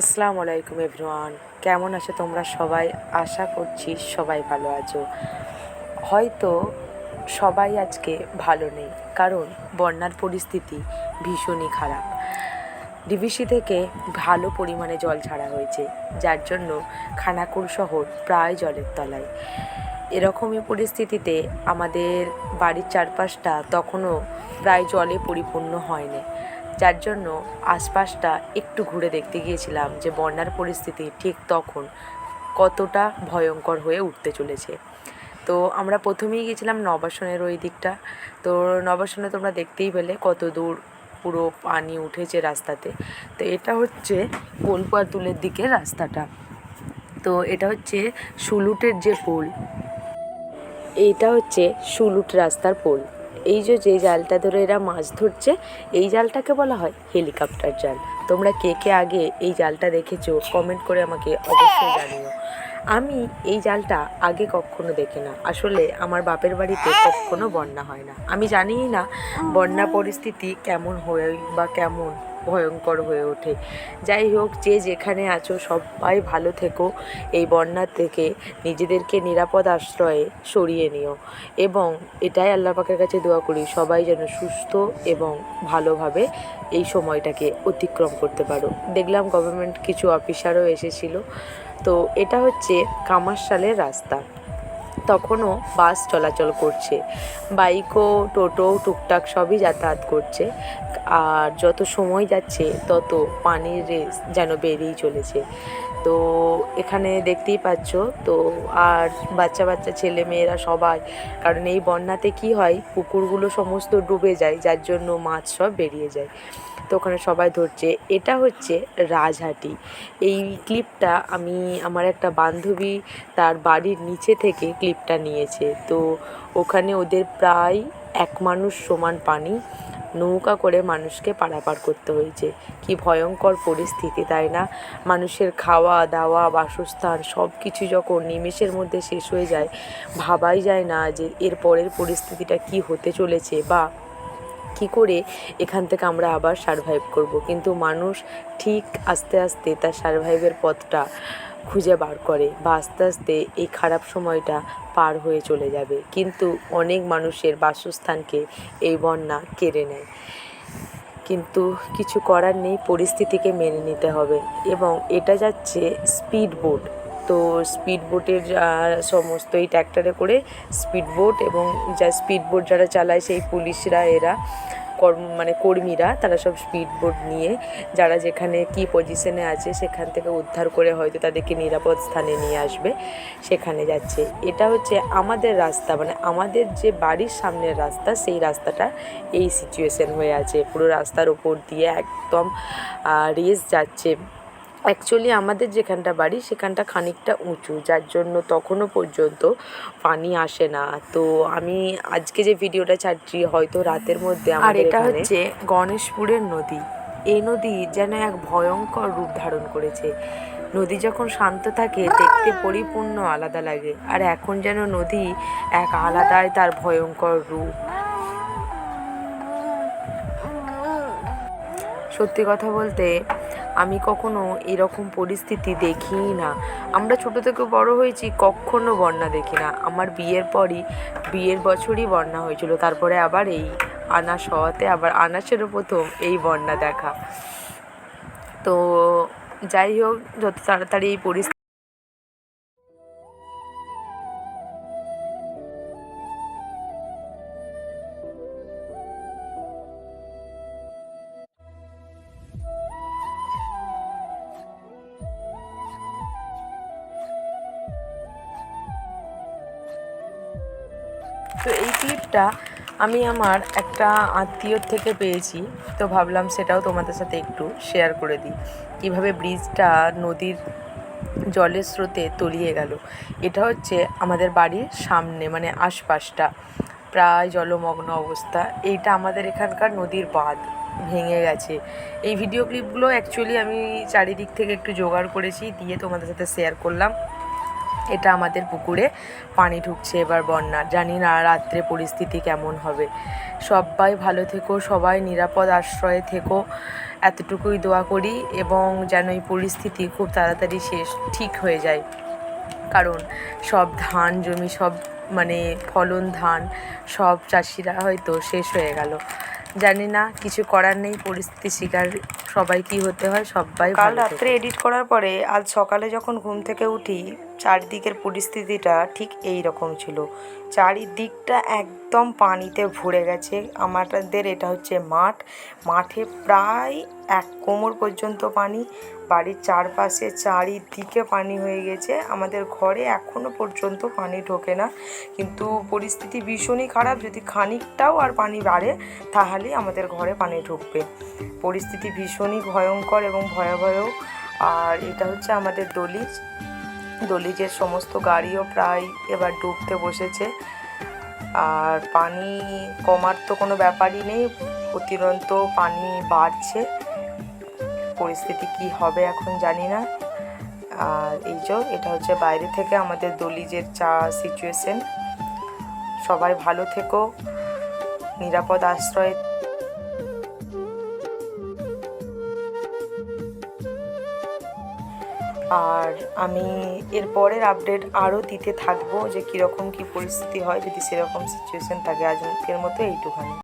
আসসালামু আলাইকুম এভরিওয়ান। কেমন আছো তোমরা সবাই? আশা করছি সবাই ভালো আছো। হয়তো সবাই আজকে ভালো নেই, কারণ বন্যার পরিস্থিতি ভীষণই খারাপ। ডিভিসি থেকে ভালো পরিমাণে জল ছাড়া হয়েছে, যার জন্য খানাকুল শহর প্রায় জলের তলায়। এরকমই পরিস্থিতিতে আমাদের বাড়ির চারপাশটা তখনও প্রায় জলে পরিপূর্ণ হয়নি। যার জন্য আশপাশটা একটু ঘুরে দেখতে গিয়েছিলাম যে বন্যার পরিস্থিতি ঠিক তখন কতটা ভয়ঙ্কর হয়ে উঠতে চলেছে। তো আমরা প্রথমেই গেছিলাম নবাসনের ওই দিকটা। তো নবাসনে তোমরা দেখতেই পেলে কত দূর পুরো পানি উঠেছে রাস্তাতে। তো এটা হচ্ছে কোলপাতুলের দিকে রাস্তাটা। তো এটা হচ্ছে সুলুটের যে পোল এটা হচ্ছে সুলুট রাস্তার পোল। এই যে যে জালটা ধরে এরা মাছ ধরছে, এই জালটাকে বলা হয় হেলিকপ্টার জাল। তোমরা কে কে আগে এই জালটা দেখেছ কমেন্ট করে আমাকে অবশ্যই জানিও। আমি এই জালটা আগে কখনো দেখি না আসলে আমার বাপের বাড়িতে কখনো বন্যা হয় না। আমি জানিই না বন্যা পরিস্থিতি কেমন হয় বা কেমন। ভয়ঙ্কর হয়ে ওঠে। যাই হোক, যে যেখানে আছো সবাই ভালো থেকো। এই বন্যার থেকে নিজেদেরকে নিরাপদ আশ্রয়ে সরিয়ে নিও। এবং এটাই আল্লাহ পাকের কাছে দোয়া করি, সবাই যেন সুস্থ এবং ভালোভাবে এই সময়টাকে অতিক্রম করতে পারো। দেখলাম গভর্নমেন্ট কিছু অফিসারও এসেছিল। তো এটা হচ্ছে কামারশালের রাস্তা। তখনও বাস চলাচল করছে। বাইকও টোটো টুকটাক সবই যাতায়াত করছে। আর যত সময় যাচ্ছে, তত পানির রেস যেন বেড়েই চলেছে। তো এখানে দেখতেই পাচ্ছ, তো আর বাচ্চা বাচ্চা, ছেলে মেয়েরা সবাই, কারণ এই বন্যাতে কি হয়, পুকুরগুলো সমস্ত ডুবে যায়, যার জন্য মাছ সব বেরিয়ে যায়। তো ওখানে সবাই ধরছে। এটা হচ্ছে রাজহাটি। এই ক্লিপটা আমি আমার একটা বান্ধবী তার বাড়ির নিচে থেকে ক্লিপটা নিয়েছে। তো ওখানে ওদের প্রায় এক মানুষ সমান পানি নৌকা করে মানুষকে পারাপার করতে হয়েছে। কি ভয়ঙ্কর পরিস্থিতি, তাই না? মানুষের খাওয়া দাওয়া, বাসস্থান সব কিছু যখন নিমেষের মধ্যে শেষ হয়ে যায়, ভাবাই যায় না যে এর পরের পরিস্থিতিটা কি হতে চলেছে বা কী করে এখান থেকে আমরা আবার সারভাইভ করব? কিন্তু মানুষ ঠিক আস্তে আস্তে তার সারভাইভের পথটা খুঁজে বার করে বা আস্তে আস্তে এই খারাপ সময়টা পার হয়ে চলে যাবে। কিন্তু অনেক মানুষের বাসস্থানকে এই বন্যা কেড়ে নেয়। কিন্তু কিছু করার নেই, পরিস্থিতিকে মেনে নিতে হবে। এবং এটা যাচ্ছে স্পিড বোট তো স্পিড বোটের সমস্ত এই ট্র্যাক্টরে করে স্পিড বোট এবং যা স্পিড বোট যারা চালায় সেই পুলিশরা, এরা কর্ম মানে কর্মীরা, তারা সব স্পিড বোট নিয়ে যারা যেখানে কি পজিশনে আছে সেখান থেকে উদ্ধার করে হয়তো তাদেরকে নিরাপদ স্থানে নিয়ে আসবে, সেখানে যাচ্ছে। এটা হচ্ছে আমাদের রাস্তা মানে আমাদের যে বাড়ির সামনের রাস্তা, সেই রাস্তাটা এই সিচুয়েশন হয়ে আছে। পুরো রাস্তার ওপর দিয়ে একদম রেস যাচ্ছে। অ্যাকচুয়ালি আমাদের যেখানটা বাড়ি সেখানটা খানিকটা উঁচু যার জন্য তখনও পর্যন্ত পানি আসে না। তো আমি আজকে যে ভিডিওটা ছাড়ছি হয়তো রাতের মধ্যে আর এটা হচ্ছে গণেশপুরের নদী। এই নদী যেন এক ভয়ঙ্কর রূপ ধারণ করেছে। নদী যখন শান্ত থাকে দেখতে পরিপূর্ণ আলাদা লাগে। আর এখন যেন নদী এক আলাদাই তার ভয়ঙ্কর রূপ। সত্যি কথা বলতে আমি কখনো এরকম পরিস্থিতি দেখিই না। আমরা ছোটো থেকে বড় হয়েছি, কখনো বন্যা দেখি না। আমার বিয়ের পরই, বিয়ের বছরই বন্যা হয়েছিল। তারপরে আবার এই আনাস হওয়াতে আবার আনাসেরও প্রথম এই বন্যা দেখা। তো যাই হোক, যত তাড়াতাড়ি এই পরিস্থিতি তো এই ক্লিপটা আমি আমার একটা আত্মীয়র থেকে পেয়েছি, তো ভাবলাম সেটাও তোমাদের সাথে একটু শেয়ার করে দিই। কীভাবে ব্রিজটা নদীর জলের স্রোতে তলিয়ে গেল। এটা হচ্ছে আমাদের বাড়ির সামনে মানে আশপাশটা। প্রায় জলমগ্ন অবস্থা। এইটা আমাদের এখানকার নদীর বাঁধ ভেঙে গেছে। এই ভিডিও ক্লিপগুলো অ্যাকচুয়ালি আমি চারিদিক থেকে একটু জোগাড় করেছি, দিয়ে তোমাদের সাথে শেয়ার করলাম। এটা আমাদের পুকুরে পানি ঢুকছে এবার বন্যার। জানি না রাত্রে পরিস্থিতি কেমন হবে। সবাই ভালো থেকো সবাই নিরাপদ আশ্রয়ে থেকো। এতটুকুই দোয়া করি এবং যেন এই পরিস্থিতি খুব তাড়াতাড়ি শেষ ঠিক হয়ে যায়। কারণ সব ধান জমি সব মানে ফলন ধান সব চাষিরা হয়তো শেষ হয়ে গেল। জানি না কিছু করার নেই পরিস্থিতি শিকার সবাই কি হতে হয় সবাই কাল রাত্রে এডিট করার পরে আজ সকালে যখন ঘুম থেকে উঠি চারদিকের পরিস্থিতিটা ঠিক এই রকম ছিল। চারিদিকটা একদম পানিতে ভরে গেছে। আমাদের এটা হচ্ছে মাঠ। মাঠে প্রায় এক কোমর পর্যন্ত পানি। বাড়ির চারপাশে চারিদিকে পানি হয়ে গেছে। আমাদের ঘরে এখনও পর্যন্ত পানি ঢোকে না। কিন্তু পরিস্থিতি ভীষণই খারাপ। যদি খানিকটাও আর পানি বাড়ে তাহলেই আমাদের ঘরে পানি ঢুকবে। পরিস্থিতি ভীষণই ভয়ঙ্কর এবং ভয়াবহ। আর এটা হচ্ছে আমাদের দলিজ দলিজের সমস্ত গাড়িও প্রায় এবার ডুবতে বসেছে। আর পানি কমার তো কোনো ব্যাপারই নেই, অতিরন্ত পানি বাড়ছে। পরিস্থিতি কি হবে এখন জানি না। আর এই যে, এটা হচ্ছে বাইরে থেকে আমাদের দলিজের চা সিচুয়েশন সবাই ভালো থেকো, নিরাপদ আশ্রয়ে আর আমি এর পরের আপডেট আরও দিতে থাকব যে কীরকম কী পরিস্থিতি হয় যদি সেরকম সিচুয়েশান থাকে। আজকের মতো এইটুখানি।